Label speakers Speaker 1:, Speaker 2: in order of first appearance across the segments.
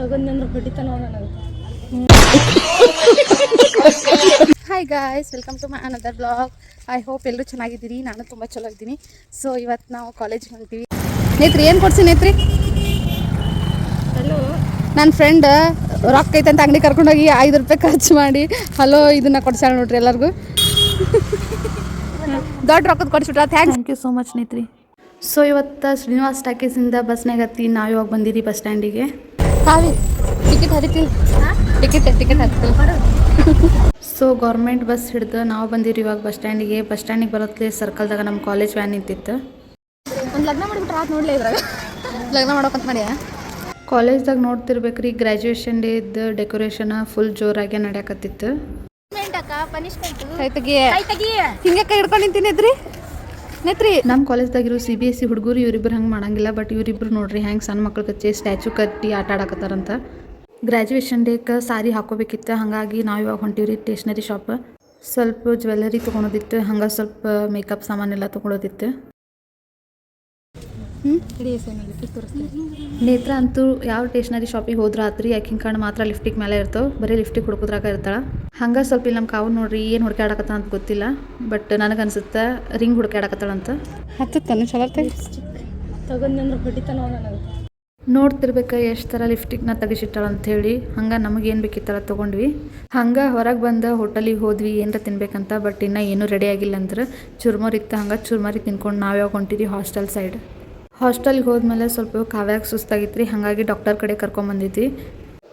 Speaker 1: ತಗೊಂಡ್ನಂದ್ರೆ ಹೊಡಿತಾನ ನನಗೆ. Hi guys welcome to my another blog I hope ಎಲ್ಲರೂ ಚೆನ್ನಾಗಿದ್ದೀರಿ ನಾನು ತುಂಬ ಚಲೋ ಇದ್ದೀನಿ. ಸೊ ಇವತ್ತು ನಾವು ಕಾಲೇಜಿಗೆ ಹೋಗ್ತೀವಿ ನೇತ್ರಿ ಏನು ಕೊಡ್ಸಿ ನೇತ್ರಿ? ಹಲೋ ನನ್ನ ಫ್ರೆಂಡ್ ರೊಕ್ಕ ಐತಂತ ಅಂಗಡಿ ಕರ್ಕೊಂಡೋಗಿ ಐದು ರೂಪಾಯಿ ಖರ್ಚು ಮಾಡಿ ಹಲೋ ಇದನ್ನ ಕೊಡ್ಸಾಳ ನೋಡ್ರಿ ಎಲ್ಲರಿಗೂ. ದೊಡ್ಡ ರೊಕ್ಕದ ಕೊಡ್ಸಿಬಿಟ್ರ thanks thank you so much Netri. So ಇವತ್ತು ಶ್ರೀನಿವಾಸ್ ಟಾಕೀಸಿಂದ ಬಸ್ನಾಗ ಹತ್ತಿ ನಾವು ಇವಾಗ ಬಂದಿರಿ ಬಸ್ ಸ್ಟ್ಯಾಂಡಿಗೆ ಕಾವಿ ಟಿಕೆಟ್ ಹರಿತಿಲ್ಲ ಟಿಕೆಟ್ ಟಿಕೆಟ್ ಹತ್ತಿಲ್ಲ ಸೊ ಗೌರ್ಮೆಂಟ್ ಬಸ್ ಹಿಡ್ದು ನಾವು ಬಂದಿರಿ ಇವಾಗ ಬಸ್ ಸ್ಟ್ಯಾಂಡಿಗೆ ಬಸ್ ಸ್ಟ್ಯಾಂಡಿಗೆ ಸರ್ಕಲ್ ಸರ್ಕಲ್ದಾಗ ನಮ್ಮ ಕಾಲೇಜ್ ವ್ಯಾನ್ ನಿಂತಿತ್ತು. ಒಂದು ಲಗ್ನ ಮಾಡಿಬಿಟ್ರೆ ಆತು ನೋಡ್ಲಿ ಇದ್ರಾಗ. ಲಗ್ನ ಮಾಡೋಕಂತ ಮಾಡ್ಯಾ? ಕಾಲೇಜ್ದಾಗ ನೋಡ್ತಿರ್ಬೇಕ್ರಿ ಗ್ರ್ಯಾಜುಯೇಷನ್ ಡೇ ಇದ್ದ ಡೆಕೋರೇಷನ್ ಫುಲ್ ಜೋರಾಗೆ ನಡೆಯಕತ್ತಿತ್ತು. ಹಿಂಗೆ ಕೈ ಹಿಡ್ಕೊಂಡು ನಿಂತಿನೇತ್ರಿ ನೇತ್ರಿ ನಮ್ಮ ಕಾಲೇಜ್ದಾಗಿರೋ ಸಿ ಬಿ ಎಸ್ ಸಿ ಹುಡುಗರು ಇವರಿಬ್ರು ಹಂಗೆ ಮಾಡಂಗಿಲ್ಲ ಬಟ್ ಇವರಿಬ್ರು ನೋಡ್ರಿ ಹೆಂಗೆ ಸಣ್ಣ ಮಕ್ಳು ಕಚ್ಚಿ ಸ್ಟ್ಯಾಚು ಕಟ್ಟಿ ಆಟ ಆಡಕತ್ತಾರಂತ. ಗ್ರ್ಯಾಜುಯೇಷನ್ ಡೇಕ್ಕೆ ಸಾರಿ ಹಾಕೋಬೇಕಿತ್ತು, ಹಾಗಾಗಿ ನಾವು ಇವಾಗ ಹೊಂಟೀವ್ರಿ ಸ್ಟೇಷ್ನರಿ ಶಾಪ್ ಸ್ವಲ್ಪ ಜ್ಯುವೆಲ್ಲರಿ ತೊಗೊಳೋದಿತ್ತು, ಹಂಗೆ ಸ್ವಲ್ಪ ಮೇಕಪ್ ಸಾಮಾನೆಲ್ಲ ತೊಗೊಳೋದಿತ್ತು. ನೇತ್ರ ಅಂತೂ ಯಾವ ಸ್ಟೇಷನರಿ ಶಾಪಿಗೆ ಹೋದ್ರ ಆತ್ರಿ ಯಾಕಿನ ಕಣ್ಣು ಮಾತ್ರ ಲಿಫ್ಟಿಗೆ ಮೇಲೆ ಇರ್ತಾವೆ. ಬರೀ ಲಿಫ್ಟಿಗೆ ಹುಡುಕುದ್ರಾಗ ಇರ್ತಾಳ. ಹಂಗೆ ಸ್ವಲ್ಪ ಇಲ್ಲಿ ನಮ್ಮ ಕಾವು ನೋಡ್ರಿ ಏನು ಹುಡುಕಾಡಕತ್ತ ಅಂತ ಗೊತ್ತಿಲ್ಲ. ಬಟ್ ನನಗೆ ಅನ್ಸುತ್ತೆ ರಿಂಗ್ ಹುಡುಕಾಡಕತ್ತಾಳಂತ ಹತ್ತತ್ತಾನು ಚಲೋ ನೋಡ್ತಿರ್ಬೇಕ ಹೊಡಿತಾನ ನನಗೆ. ನೋಡ್ತಿರ್ಬೇಕು ಎಷ್ಟು ಥರ ಲಿಫ್ಟಿಕ್ನ ತೆಗಿಸಿಟ್ಟಾಳ ಅಂತ ಹೇಳಿ. ಹಂಗೆ ನಮಗೆ ಏನು ಬೇಕಿತ್ತಲ್ಲ ತಗೊಂಡ್ವಿ. ಹಂಗೆ ಹೊರಗೆ ಬಂದ ಹೋಟೆಲಿಗೆ ಹೋದ್ವಿ ಏನರ ತಿನ್ಬೇಕಂತ ಬಟ್ ಇನ್ನ ಏನೂ ರೆಡಿ ಆಗಿಲ್ಲ ಅಂದ್ರೆ ಚುರ್ಮರಿ ಇತ್ತು ಹಂಗೆ ಚುರ್ಮರಿ ತಿನ್ಕೊಂಡು ನಾವು ಯಾವಾಗ ಹೊಂಟಿದ್ವಿ ಹಾಸ್ಟೆಲ್ ಸೈಡ್ ಹಾಸ್ಟೆಲ್ಗೆ ಹೋದ್ಮೇಲೆ ಸ್ವಲ್ಪ ಕಾವ್ಯಾಗ ಸುಸ್ತಾಗಿತ್ತು ರೀ ಹಾಗಾಗಿ ಡಾಕ್ಟರ್ ಕಡೆ ಕರ್ಕೊಂಬಂದಿದ್ವಿ.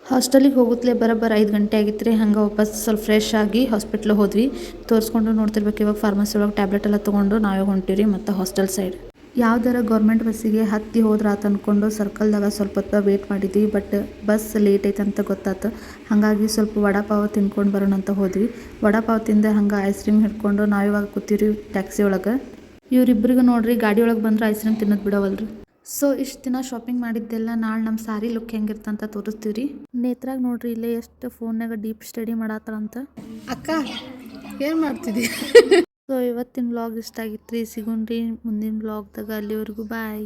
Speaker 1: ಹಾಸ್ಟೆಲಿಗೆ ಹೋಗುತ್ತಲೇ ಬರೋಬ್ಬರ ಐದು ಗಂಟೆ ಆಗಿತ್ತು ರೀ ಹಂಗೆ ವಾಪಸ್ ಸ್ವಲ್ಪ ಫ್ರೆಶ್ ಆಗಿ ಹಾಸ್ಪಿಟ್ಲಿಗೆ ಹೋದ್ವಿ. ತೋರಿಸ್ಕೊಂಡು ನೋಡ್ತಿರ್ಬೇಕು, ಇವಾಗ ಫಾರ್ಮಸಿ ಒಳಗೆ ಟ್ಯಾಬ್ಲೆಟ್ ಎಲ್ಲ ತೊಗೊಂಡು ನಾವೇ ಹೊಂಟೀವಿ ರೀ ಮತ್ತು ಹಾಸ್ಟೆಲ್ ಸೈಡ್ ಯಾವ್ದಾರ ಗೌರ್ಮೆಂಟ್ ಬಸ್ಸಿಗೆ ಹತ್ತಿ ಹೋದ್ರೆ ಆತ ಅಂದ್ಕೊಂಡು ಸರ್ಕಲ್ದಾಗ ಸ್ವಲ್ಪ ಹೊತ್ತು ವೇಟ್ ಮಾಡಿದ್ವಿ ಬಟ್ ಬಸ್ ಲೇಟ್ ಐತೆ ಅಂತ ಗೊತ್ತಾತು. ಹಾಗಾಗಿ ಸ್ವಲ್ಪ ವಡಾಪಾವ್ ತಿನ್ಕೊಂಡು ಬರೋಣ ಅಂತ ಹೋದ್ವಿ ವಡಾಪಾವ್ ತಿಂದ ಹಂಗೆ ಐಸ್ ಕ್ರೀಮ್ ಹಿಡ್ಕೊಂಡು ನಾವಿವಾಗ ಕೂತೀವಿ ಟ್ಯಾಕ್ಸಿ ಒಳಗೆ. ಇವ್ರಿಬ್ರಿಗೂ ನೋಡ್ರಿ ಗಾಡಿ ಒಳಗೆ ಬಂದ್ರೆ ಐಸ್ ಕ್ರೀಮ್ ತಿನ್ನೋದು ಬಿಡವಲ್ರಿ. ಸೊ ಇಷ್ಟು ದಿನ ಶಾಪಿಂಗ್ ಮಾಡಿದ್ದೆಲ್ಲ ನಾಳೆ ನಮ್ಮ ಸಾರಿ ಲುಕ್ ಹೆಂಗಿರ್ತಂತ ತೋರಿಸ್ತೀವಿ ರೀ ನೇತ್ರಾಗ ನೋಡ್ರಿ ಇಲ್ಲೇ ಎಷ್ಟು ಫೋನ್ನಾಗ ಡೀಪ್ ಸ್ಟಡಿ ಮಾಡತ್ತಾಳಂತ ಅಕ್ಕ ಏನು ಮಾಡ್ತಿದ್ದಿ? ಸೊ ಇವತ್ತಿನ ವ್ಲಾಗ್ ಇಷ್ಟ ಆಗಿತ್ತು ರೀ ಸಿಗೋಣ್ರಿ ಮುಂದಿನ ವ್ಲಾಗ್ದಾಗ ಅಲ್ಲಿವರೆಗೂ ಬಾಯ್